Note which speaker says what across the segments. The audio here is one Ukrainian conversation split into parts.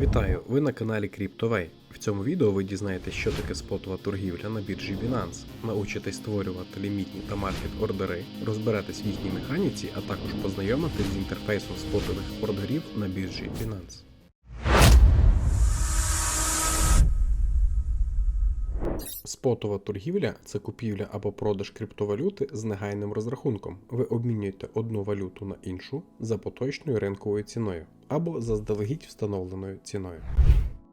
Speaker 1: Вітаю! Ви на каналі CryptoWay. В цьому відео ви дізнаєтесь, що таке спотова торгівля на біржі Binance, научитесь створювати лімітні та маркет ордери, розберетесь в їхній механіці, а також познайомитесь з інтерфейсом спотових ордерів на біржі Binance. Спотова торгівля це купівля або продаж криптовалюти з негайним розрахунком. Ви обмінюєте одну валюту на іншу за поточною ринковою ціною або заздалегідь встановленою ціною.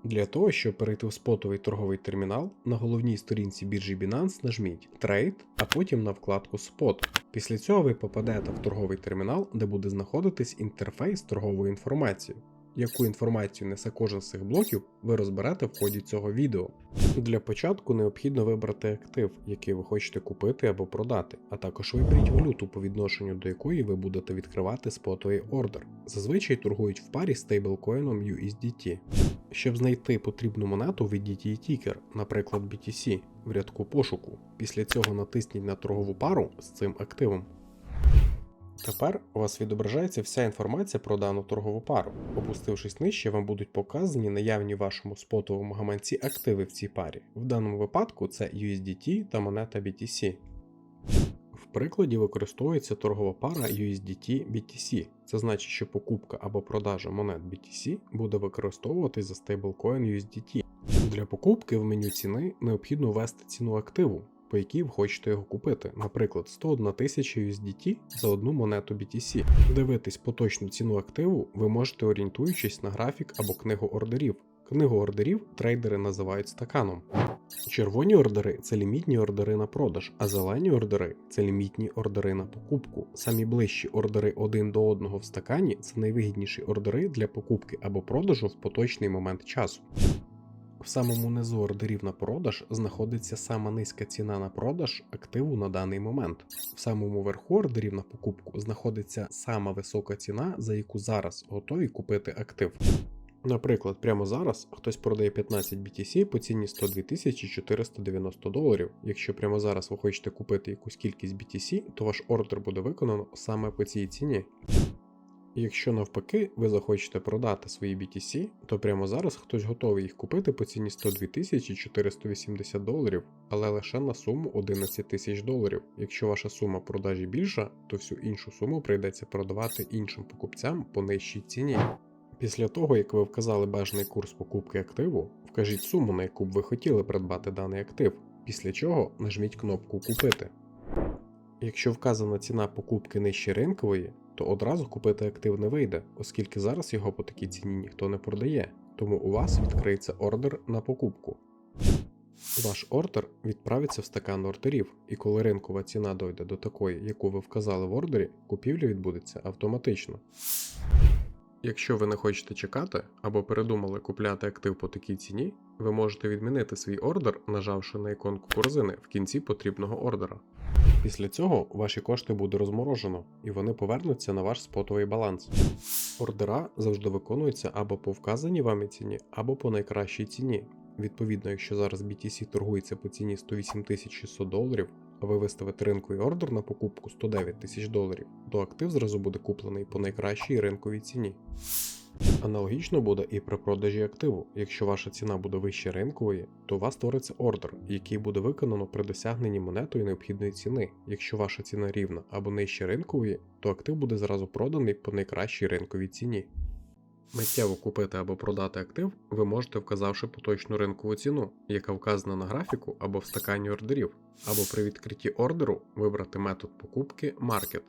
Speaker 1: Для того, щоб перейти в спотовий торговий термінал, на головній сторінці біржі Binance нажміть Trade, а потім на вкладку Spot. Після цього ви попадете в торговий термінал, де буде знаходитись інтерфейс з торговою інформацією. Яку інформацію несе кожен з цих блоків, ви розберете в ході цього відео. Для початку необхідно вибрати актив, який ви хочете купити або продати, а також виберіть валюту, по відношенню до якої ви будете відкривати спотовий ордер. Зазвичай торгують в парі з стейблкоїном USDT. Щоб знайти потрібну монету, введіть її тікер, наприклад BTC, в рядку пошуку. Після цього натисніть на торгову пару з цим активом. Тепер у вас відображається вся інформація про дану торгову пару. Опустившись нижче, вам будуть показані наявні в вашому спотовому гаманці активи в цій парі. В даному випадку це USDT та монета BTC. В прикладі використовується торгова пара USDT BTC. Це значить, що покупка або продажа монет BTC буде використовуватись за стейблкоін USDT. Для покупки в меню ціни необхідно ввести ціну активу, по якій ви хочете його купити, наприклад, 101 тисяча USDT за одну монету BTC. Дивитись поточну ціну активу ви можете орієнтуючись на графік або книгу ордерів. Книгу ордерів трейдери називають стаканом. Червоні ордери це лімітні ордери на продаж, а зелені ордери це лімітні ордери на покупку. Самі ближчі ордери один до одного в стакані це найвигідніші ордери для покупки або продажу в поточний момент часу. В самому низу ордерів на продаж знаходиться сама низька ціна на продаж активу на даний момент. В самому верху ордерів на покупку знаходиться сама висока ціна, за яку зараз готові купити актив. Наприклад, прямо зараз хтось продає 15 BTC по ціні 102 490 доларів. Якщо прямо зараз ви хочете купити якусь кількість BTC, то ваш ордер буде виконано саме по цій ціні. Якщо навпаки ви захочете продати свої BTC, то прямо зараз хтось готовий їх купити по ціні 102 480 доларів, але лише на суму 11 тисяч доларів. Якщо ваша сума продажі більша, то всю іншу суму прийдеться продавати іншим покупцям по нижчій ціні. Після того, як ви вказали бажаний курс покупки активу, вкажіть суму, на яку б ви хотіли придбати даний актив, після чого нажміть кнопку Купити. Якщо вказана ціна покупки нижче ринкової, то одразу купити актив не вийде, оскільки зараз його по такій ціні ніхто не продає, тому у вас відкриється ордер на покупку. Ваш ордер відправиться в стакан ордерів, і коли ринкова ціна дойде до такої, яку ви вказали в ордері, купівля відбудеться автоматично. Якщо ви не хочете чекати або передумали купляти актив по такій ціні, ви можете відмінити свій ордер, нажавши на іконку корзини в кінці потрібного ордера. Після цього ваші кошти буде розморожено, і вони повернуться на ваш спотовий баланс. Ордера завжди виконуються або по вказаній вами ціні, або по найкращій ціні. Відповідно, якщо зараз BTC торгується по ціні 108 600 доларів, ви виставите ринковий ордер на покупку 109 тисяч доларів, то актив зразу буде куплений по найкращій ринковій ціні. Аналогічно буде і при продажі активу. Якщо ваша ціна буде вище ринкової, то у вас створиться ордер, який буде виконано при досягненні монетою необхідної ціни. Якщо ваша ціна рівна або нижче ринкової, то актив буде зразу проданий по найкращій ринковій ціні. Миттєво купити або продати актив ви можете вказавши поточну ринкову ціну, яка вказана на графіку або в стакані ордерів, або при відкритті ордеру вибрати метод покупки Market.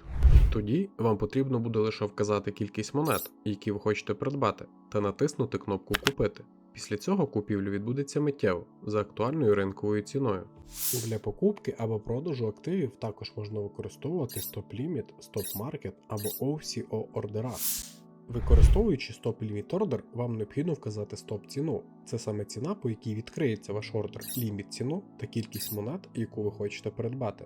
Speaker 1: Тоді вам потрібно буде лише вказати кількість монет, які ви хочете придбати, та натиснути кнопку Купити. Після цього купівля відбудеться миттєво за актуальною ринковою ціною. Для покупки або продажу активів також можна використовувати стоп-ліміт, стоп-маркет або OCO ордера. Використовуючи стоп ліміт ордер, вам необхідно вказати стоп ціну. Це саме ціна, по якій відкриється ваш ордер, ліміт ціну та кількість монет, яку ви хочете придбати.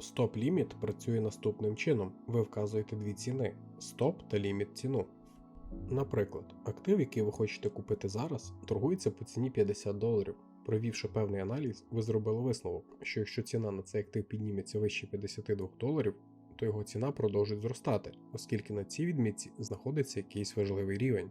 Speaker 1: Стоп ліміт працює наступним чином: ви вказуєте дві ціни стоп та ліміт ціну. Наприклад, актив, який ви хочете купити зараз, торгується по ціні 50 доларів. Провівши певний аналіз, ви зробили висновок, що якщо ціна на цей актив підніметься вище 52 доларів, то його ціна продовжить зростати, оскільки на цій відмітці знаходиться якийсь важливий рівень.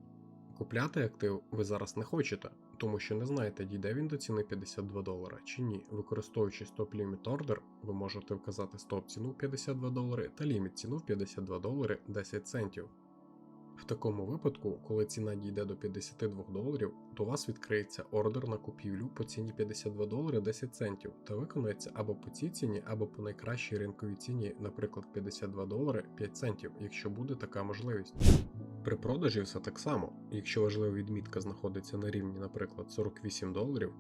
Speaker 1: Купляти актив ви зараз не хочете, тому що не знаєте, дійде він до ціни 52 долара чи ні. Використовуючи стоп ліміт ордер, ви можете вказати стоп ціну 52 долари та ліміт ціну в 52 долари 10 центів. В такому випадку, коли ціна дійде до 52 доларів, у вас відкриється ордер на купівлю по ціні 52 долари 10 центів та виконається або по цій ціні, або по найкращій ринковій ціні, наприклад 52 долари 5 центів, якщо буде така можливість. При продажі все так само. Якщо важлива відмітка знаходиться на рівні, наприклад, 48 доларів,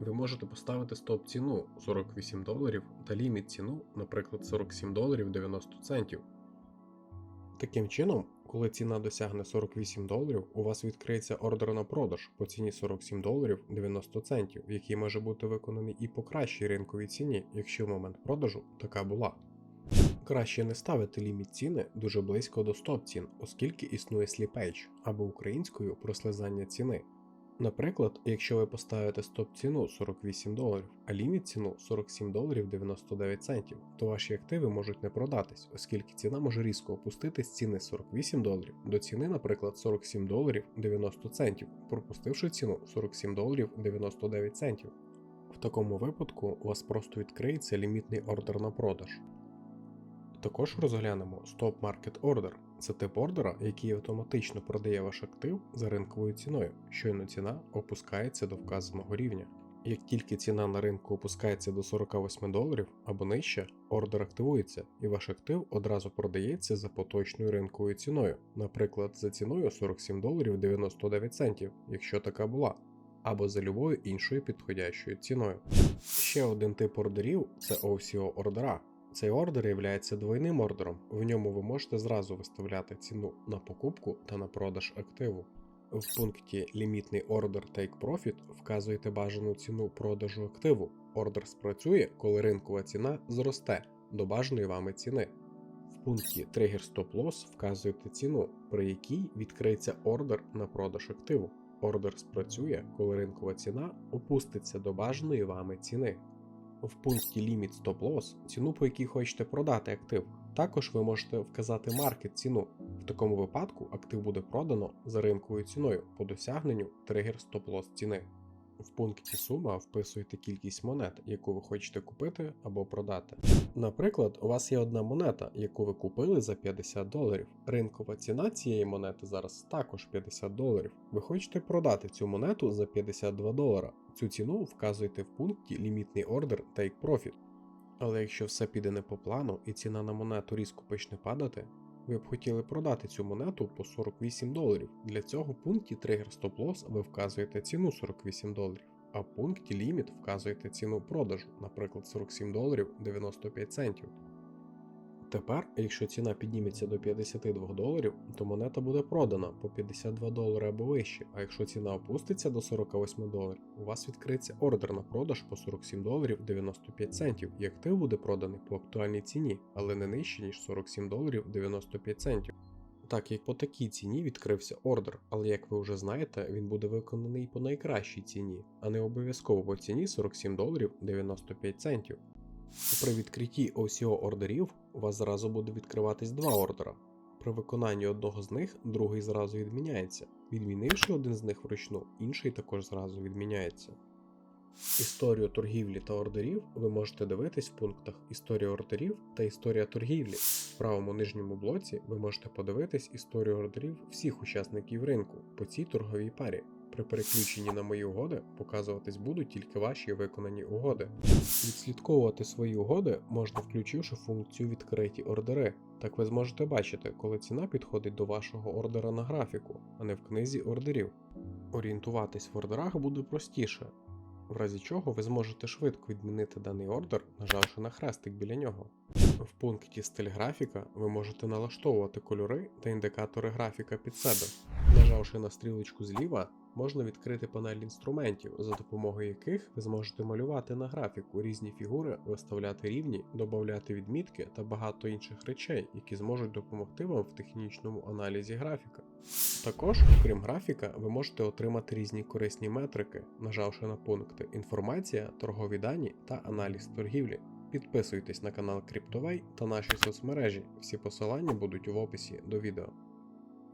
Speaker 1: ви можете поставити стоп ціну 48 доларів та ліміт ціну, наприклад, 47 доларів 90 центів. Таким чином, коли ціна досягне 48 доларів, у вас відкриється ордер на продаж по ціні 47 доларів 90 центів, який може бути виконаний і по кращій ринковій ціні, якщо в момент продажу така була. Краще не ставити ліміт ціни дуже близько до стоп цін, оскільки існує сліпейдж або українською прослизання ціни. Наприклад, якщо ви поставите стоп ціну 48 доларів, а ліміт ціну 47 доларів 99 центів, то ваші активи можуть не продатись, оскільки ціна може різко опустити з ціни 48 доларів до ціни, наприклад, 47 доларів 90 центів, пропустивши ціну 47 доларів 99 центів. В такому випадку у вас просто відкриється лімітний ордер на продаж. Також розглянемо Stop Market Order. Це тип ордера, який автоматично продає ваш актив за ринковою ціною, щойно ціна опускається до вказаного рівня. Як тільки ціна на ринку опускається до 48 доларів або нижче, ордер активується, і ваш актив одразу продається за поточною ринковою ціною, наприклад, за ціною 47 доларів 99 центів, якщо така була, або за любою іншою підходящою ціною. Ще один тип ордерів це OCO ордера. Цей ордер є двойним ордером, в ньому ви можете зразу виставляти ціну на покупку та на продаж активу. В пункті Лімітний ордер Take Profit вказуєте бажану ціну продажу активу. Ордер спрацює, коли ринкова ціна зросте до бажаної вами ціни. В пункті Trigger Stop Loss вказуєте ціну, при якій відкриється ордер на продаж активу. Ордер спрацює, коли ринкова ціна опуститься до бажаної вами ціни в пункті Limit Stop Loss ціну, по якій хочете продати актив. Також ви можете вказати маркет ціну. В такому випадку актив буде продано за ринковою ціною по досягненню тригер стоп-лосс ціни. В пункті сума вписуєте кількість монет, яку ви хочете купити або продати. Наприклад, у вас є одна монета, яку ви купили за 50 доларів. Ринкова ціна цієї монети зараз також 50 доларів. Ви хочете продати цю монету за 52 долара. Цю ціну вказуєте в пункті Лімітний ордер Take Profit. Але якщо все піде не по плану і ціна на монету різко почне падати, ви б хотіли продати цю монету по 48 доларів. Для цього в пункті Trigger Stop Loss ви вказуєте ціну 48 доларів, а в пункті Limit вказуєте ціну продажу, наприклад, 47 доларів 95 центів. Тепер, якщо ціна підніметься до 52 доларів, то монета буде продана по 52 долари або вище, а якщо ціна опуститься до 48 доларів, у вас відкриється ордер на продаж по 47 доларів 95 центів, і актив буде проданий по актуальній ціні, але не нижче, ніж 47 доларів 95 центів. Так як по такій ціні відкрився ордер, але як ви вже знаєте, він буде виконаний по найкращій ціні, а не обов'язково по ціні 47 доларів 95 центів. При відкритті OCO ордерів у вас зразу буде відкриватись два ордера. При виконанні одного з них другий зразу відміняється. Відмінивши один з них вручну, інший також зразу відміняється. Історію торгівлі та ордерів ви можете дивитись в пунктах Історія ордерів та Історія торгівлі. В правому нижньому блоці ви можете подивитись історію ордерів всіх учасників ринку по цій торговій парі. При переключенні на мої угоди показуватись будуть тільки ваші виконані угоди. Відслідковувати свої угоди можна включивши функцію відкриті ордери. Так ви зможете бачити, коли ціна підходить до вашого ордера на графіку, а не в книзі ордерів. Орієнтуватись в ордерах буде простіше, в разі чого ви зможете швидко відмінити даний ордер, нажавши на хрестик біля нього. В пункті стиль графіка ви можете налаштовувати кольори та індикатори графіка під себе. Нажавши на стрілочку зліва, можна відкрити панель інструментів, за допомогою яких ви зможете малювати на графіку різні фігури, виставляти рівні, додати відмітки та багато інших речей, які зможуть допомогти вам в технічному аналізі графіка. Також, окрім графіка, ви можете отримати різні корисні метрики, нажавши на пункти інформація, торгові дані та аналіз торгівлі. Підписуйтесь на канал Криптовей та наші соцмережі. Всі посилання будуть в описі до відео.